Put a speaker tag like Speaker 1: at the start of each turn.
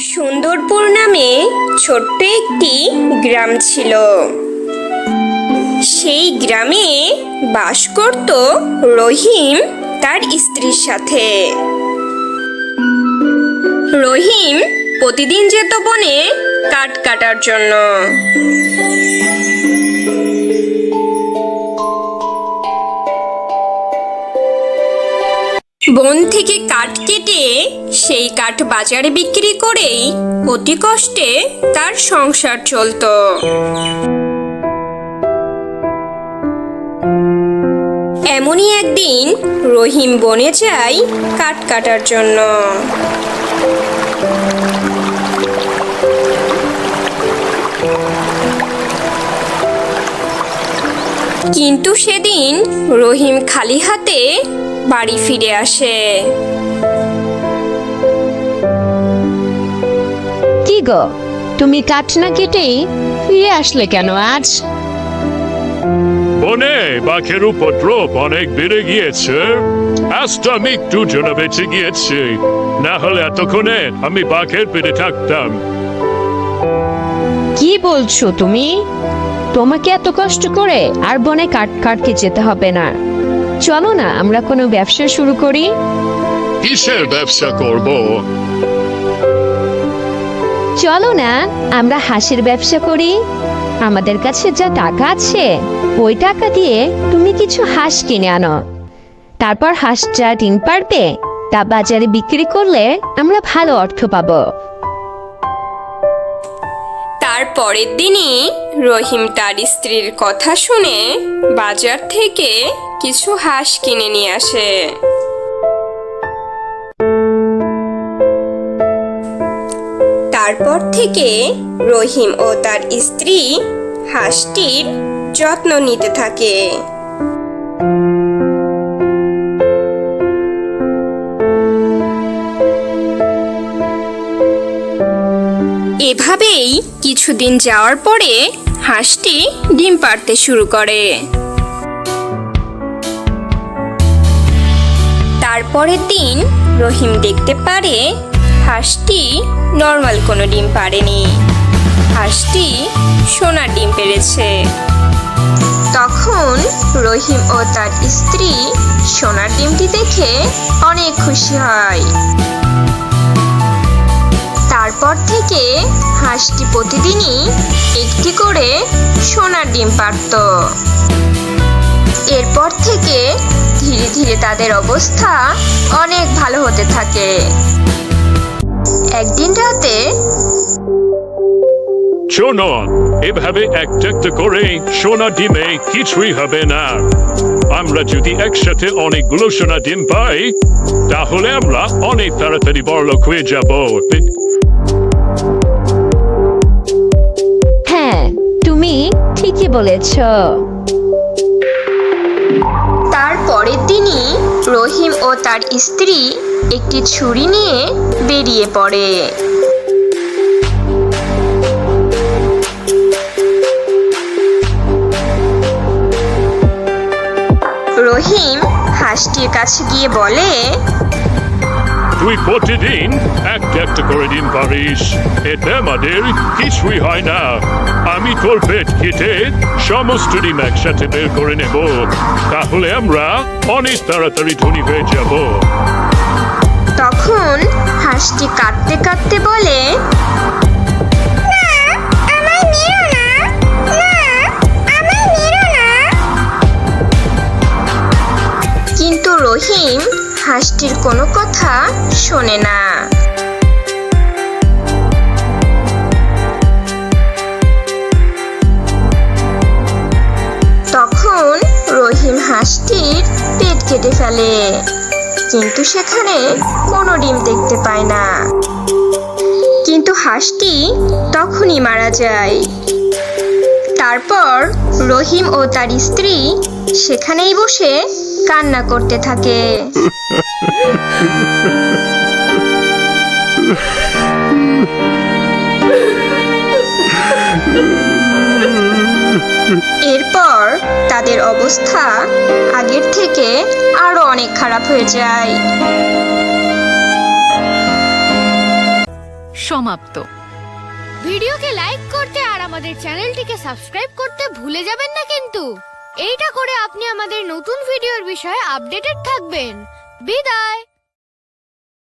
Speaker 1: সুন্দরপুর নামে ছোট্ট একটি গ্রাম ছিল। সেই গ্রামে বাস করত রহিম, তার স্ত্রীর সাথে। রহিম প্রতিদিন যেত বনে কাঠ কাটার জন্য। বন থেকে কাঠ কেটে সেই কাঠ বাজারে বিক্রি করেই অতি কষ্টে তার সংসার চলতো। এমনই একদিন রহিম বনে যায় কাঠ কাটার জন্য। কিন্তু সেদিন রহিম খালি হাতে বাড়ি ফিরে আসে।
Speaker 2: কি গো? তুমি কাঠ না কেটেই ফিরে আসলে কেন আজ?
Speaker 3: বনে বাঘের উপদ্রব অনেক বেড়ে গিয়েছে। আজ তো আমি একটু জন্য বেঁচে গিয়েছি। না হলে এতক্ষণে আমি বাঘের পেটে থাকতাম।
Speaker 2: কি বলছো তুমি? তোমাকে এত কষ্ট করে আর বনে কাঠ কাটকে যেতে হবে না। চলো না আমরা কোনো ব্যবসা শুরু করি।
Speaker 3: কিসের ব্যবসা করব?
Speaker 2: চলো না আমরা হাঁসের ব্যবসা করি। আমাদের কাছে যা টাকা আছে ওই টাকা দিয়ে তুমি কিছু হাঁস কিনে আনো। তারপর হাঁস যা ডিম পারবে তা বাজারে বিক্রি করলে আমরা ভালো অর্থ পাবো।
Speaker 1: তার পরের দিনই রহিম তার স্ত্রীর কথা শুনে বাজার থেকে কিছু হাঁস কিনে নিয়ে আসে। তারপর থেকে রহিম ও তার স্ত্রী হাঁসটির যত্ন নিতে থাকে। এভাবেই কিছুদিন যাওয়ার পরে হাঁসটি ডিম পাড়তে শুরু করে। তারপরের দিন রহিম দেখতে পারে হাঁসটি নর্মাল কোনো ডিম পারেনি হাঁসটি সোনার ডিম পেড়েছে। তখন রহিম ও তার স্ত্রী সোনার ডিমটি দেখে অনেক খুশি হয়। হাঁসটি প্রতিদিনই একটি করে সোনার ডিম পারত এরপর থেকে ধীরে ধীরে তাদের অবস্থা অনেক ভালো হতে থাকে। একদিন রাতে
Speaker 3: শোনো, এভাবে একটা একটা করে সোনা ডিমে কিছুই হবে না। আমরা যদি একসাথে অনেকগুলো সোনা ডিম পাই, তাহলে আমরা অনেক তাড়াতাড়ি বড়লোক হয়ে যাব।
Speaker 2: হ্যাঁ তুমি ঠিকই বলেছ।
Speaker 1: তার পরের দিনই রহিম ও তার স্ত্রী একটি ছুরি নিয়ে বেরিয়ে পড়ে। রহিম হাঁসটির কাছে গিয়ে বলে
Speaker 3: তুই প্রতিদিন একটা একটা করে ডিম পারিস এতে আমাদের কিছুই হয় না আমি তোর পেট কেটে সমস্ত ডিম একসাথে বের করে নেব তাহলে আমরা অনেক তাড়াতাড়ি ধনী হয়ে যাব
Speaker 1: তখন হাঁসটি কাঁদতে কাঁদতে বলে শোনে না। তখন রহিম হাঁসটির পেট কেটে ফেলে, কিন্তু সেখানে কোনো ডিম দেখতে পায় না। কিন্তু হাঁসটি তখনই মারা যায়। তারপর রহিম ও তার স্ত্রী সেখানেই বসে কান্না করতে থাকে। এরপর তাদের অবস্থা আগের থেকে আরও অনেক খারাপ হয়ে যায়।
Speaker 4: সমাপ্ত।
Speaker 5: ভিডিওকে লাইক করতে আর আমাদের চ্যানেলটিকে সাবস্ক্রাইব করতে ভুলে যাবেন না কিন্তু। এইটা করে আপনি আমাদের নতুন ভিডিওর বিষয়ে আপডেটেড থাকবেন। বিদায়।